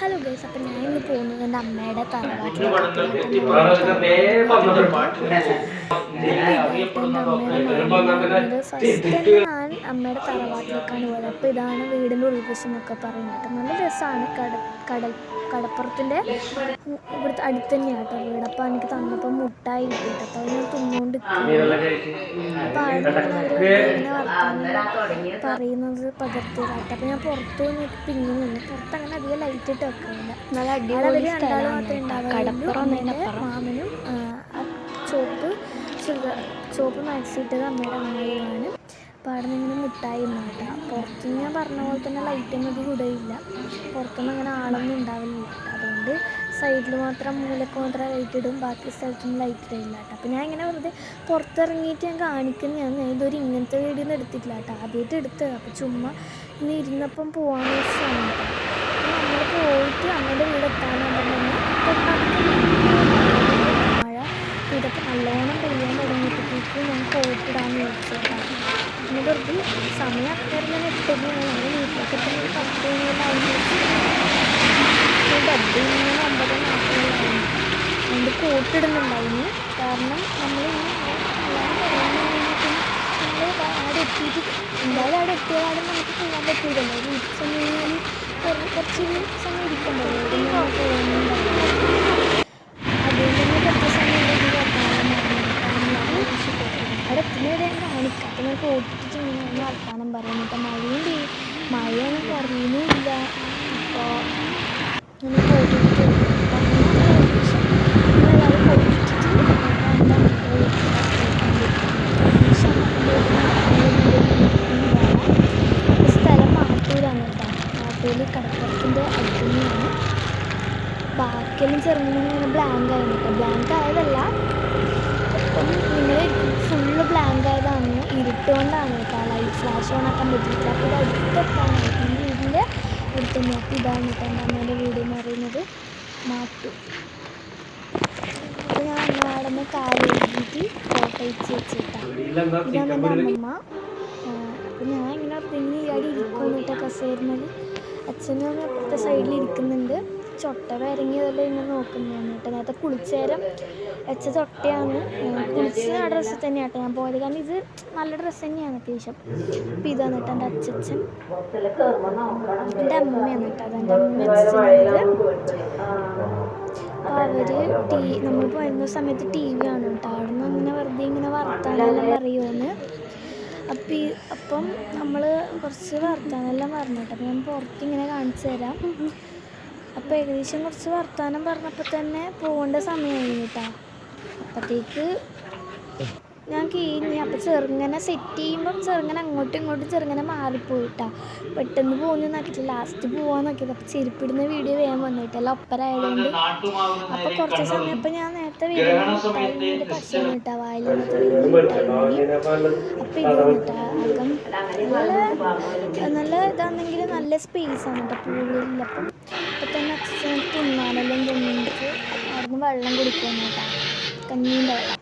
Hello guys അപ്പം ഞാൻ ഇന്ന് പോകുന്നത് എന്റെ അമ്മയുടെ തറവാട്ടിലാണ് ഫസ്റ്റ് അമ്മയുടെ തറവാട്ടിലേക്കാണ് പോയത്. അപ്പോൾ ഇതാണ് വീടിന്റെ ഉൾവശം എന്നൊക്കെ പറയുന്നത്. നല്ല രസമാണ് കട കടൽ കടപ്പുറത്തിന്റെ ഇവിടുത്തെ അടുത്ത് തന്നെയാണ് കേട്ടോ വീട്. അപ്പോൾ എനിക്ക് തന്നപ്പോൾ മുട്ടായി കിട്ടിയിട്ട് അപ്പോൾ അത് ഞാൻ തിന്നുകൊണ്ട് അപ്പോൾ ഇങ്ങനെ വർത്താനം പറയുന്നത് പകർത്തിയതായിട്ട്. അപ്പോൾ ഞാൻ പുറത്തു നിന്ന് പിന്നെ നിന്ന് പുറത്ത് അങ്ങനെ അധികം ലൈറ്റ് ഇട്ട് വെക്കുന്നില്ല നല്ല അടിപൊളി രണ്ടാളും മാത്രമേ ഉണ്ടാവുള്ളൂ മാമനും ചോപ്പ് ചോപ്പ് മാക്സിട്ടത് അമ്മയുടെ അമ്മയാണ് അപ്പോൾ അവിടെ നിന്ന് മിഠായി മുട്ടായി പുറത്ത് ഞാൻ പറഞ്ഞ പോലെ തന്നെ ലൈറ്റൊന്നും അത് കൂടെയില്ല പുറത്തൊന്നും അങ്ങനെ ആളൊന്നും ഉണ്ടാവില്ല അതുകൊണ്ട് സൈഡിൽ മാത്രം മൂലക്ക് മാത്രം ലൈറ്റ് ഇടും. ബാക്കി സ്ഥലത്തൊന്നും ലൈറ്റ് ഇടില്ല കേട്ടോ. അപ്പോൾ ഞാൻ ഇങ്ങനെ വെറുതെ പുറത്തിറങ്ങിയിട്ട് ഞാൻ കാണിക്കുന്നതാണ് ഞാൻ ഇതൊരു ഇങ്ങനത്തെ വീഡിയോ ഒന്നും എടുത്തിട്ടില്ല കേട്ടോ. ആദ്യമായിട്ട് എടുത്തത്. അപ്പോൾ ചുമ്മാ ഇന്ന് ഇരുന്നപ്പം പോകാമെന്ന് വെച്ചാണ് കേട്ടോ. നമ്മൾ പോയിട്ട് അമ്മേന്റെ വീട് എത്താനുണ്ടെന്ന് മഴ ഇതൊക്കെ നല്ലോണം പെയ്യാൻ തുടങ്ങിയപ്പോഴത്തേക്ക് ഞാൻ കോട്ടിടാന്ന് ചോദിച്ചു കേട്ടോ പിന്നെ വെറുതെ സമയം അത്രയും തന്നെ എട്ടുകയാണ് നമ്മൾ വീട്ടിലൊക്കെ എത്തുമ്പോൾ പത്ത് മണിയെല്ലാം ഡബ്ബി ഇങ്ങനെ ഒമ്പത് നാൽപ്പതിലായിരുന്നു അതുകൊണ്ട് കൂട്ടിടുന്നുണ്ടായിന്. കാരണം നമ്മൾ നമ്മൾ അവിടെ എത്തിയിട്ട് എന്തായാലും അവിടെ എത്തിയാലും നമുക്ക് പോകാൻ പറ്റില്ലല്ലോ വീട്ടിൽ ചെന്ന് കഴിഞ്ഞാൽ കുറേ കുറച്ച് സമയം ഇരിക്കണ്ടല്ലോ ഇവിടെ നിന്ന് പോകുന്നുണ്ടായിരുന്നു അതുകൊണ്ട് തന്നെ കുറച്ച് സമയം ഇവിടെ അവിടെ എത്തുന്നവരെ കാണിക്കാം അപ്പം ഞാൻ കോട്ടിട്ടുണ്ടെങ്കിൽ വർത്താനം പറയുന്നത് മഴയുണ്ട്. മഴയൊന്നും കുറയുന്നുമില്ല. അപ്പോൾ നമുക്ക് കോട്ടിട്ട് സ്ഥലം മാട്ടൂരാണ് കേട്ടോ കടപ്പുറത്തിന്റെ അടുത്തുനിന്നാണ് ബാക്കിയെല്ലാം ചെറുങ്ങനെ ബ്ലാങ്ക് ആയിരുന്നു ബ്ലാങ്ക് ആയതല്ല നിങ്ങൾ ഇരുട്ടുകൊണ്ടാണ് കേട്ടോ ലൈറ്റ് ഫ്ലാഷ് ഓൺ ആക്കാൻ പറ്റിയിട്ടില്ല അപ്പോൾ ഇത് അടുത്തെത്താനായി ഈ വീടിന്റെ അടുത്ത് തന്നെ അപ്പോൾ ഇതാണ് കേട്ടോ എന്റെ അമ്മേന്റെ വീട് എന്ന് പറയുന്നത്. മാട്ടു. അപ്പോൾ ഞാൻ നിന്ന് കാൽ എഴുതിയിട്ട് ഫോട്ടോ അയച്ച് വെച്ചിട്ടാണ് ഇതാണ് എന്റെ അമ്മമ്മ അപ്പോൾ ഞാൻ ഇങ്ങനെ പിന്നെ ഇയാടി ഇരിക്കുന്നു കേട്ടോ കസേരുന്നത് അച്ഛനും അപ്പുറത്തെ സൈഡിൽ ഇരിക്കുന്നുണ്ട്. ചൊട്ട വരങ്ങിയതെല്ലാം ഇങ്ങനെ നോക്കുന്നതാണ് കേട്ടോ നേരത്തെ കുളിച്ചേരം വെച്ച ചൊട്ടയാണ്. കുളിച്ച ആ ഡ്രസ്സ് തന്നെയാണ് കേട്ടോ ഞാൻ പോയത്. കാരണം ഇത് നല്ല ഡ്രസ്സ് തന്നെയാണ് അത്യാവശ്യം. അപ്പോൾ ഇതാണ് കേട്ടോ എന്റെ അച്ഛൻ എന്റെ അമ്മയാണ് കേട്ടോ അതെന്റെ അമ്മ അപ്പോൾ അവർ ടി നമ്മൾ വരുന്ന സമയത്ത് ടി വി ആണ് കേട്ടോ. അവിടെ നിന്ന് അങ്ങനെ വെറുതെ ഇങ്ങനെ വർത്താനെല്ലാം പറയുമെന്ന് അപ്പം ഈ അപ്പം നമ്മൾ കുറച്ച് വർത്താനെല്ലാം പറഞ്ഞു കേട്ടോ. അപ്പം ഞാൻ പുറത്ത് ഇങ്ങനെ കാണിച്ചു തരാം. അപ്പോൾ ഏകദേശം കുറച്ച് വർത്തമാനം പറഞ്ഞപ്പോൾ തന്നെ പോകേണ്ട സമയമായി കേട്ടോ അപ്പോഴത്തേക്ക് ഞാൻ കഴിഞ്ഞു അപ്പോൾ ചെറുങ്ങനെ സെറ്റ് ചെയ്യുമ്പം ചെറുങ്ങനെ അങ്ങോട്ടും ഇങ്ങോട്ടും ചെറുങ്ങനെ മാറിപ്പോയിട്ടാ. പെട്ടെന്ന് പോകുന്നു നോക്കിയിട്ട് ലാസ്റ്റ് പോകാൻ നോക്കിയത്. അപ്പോൾ ചെരുപ്പിടുന്ന വീഡിയോ വേഗം വന്നിട്ടല്ല ഒപ്പരായതുകൊണ്ട്. അപ്പോൾ കുറച്ച് സമയം ഇപ്പം ഞാൻ നേരത്തെ വീഡിയോ പശയാണ് കിട്ടാ വായിൽ അപ്പോൾ ഇത് കേട്ടാ നല്ല നല്ല ഇതാണെങ്കിൽ നല്ല സ്പേസ് ആണ് കേട്ടോ പൂളില്ല അപ്പം ഇപ്പം തന്നെ അച്ഛൻ തിന്നാനെല്ലാം തിന്നിട്ട് അവിടുന്ന് വെള്ളം കുടിക്കാൻ കേട്ടോ കഞ്ഞീന്റെ വെള്ളം.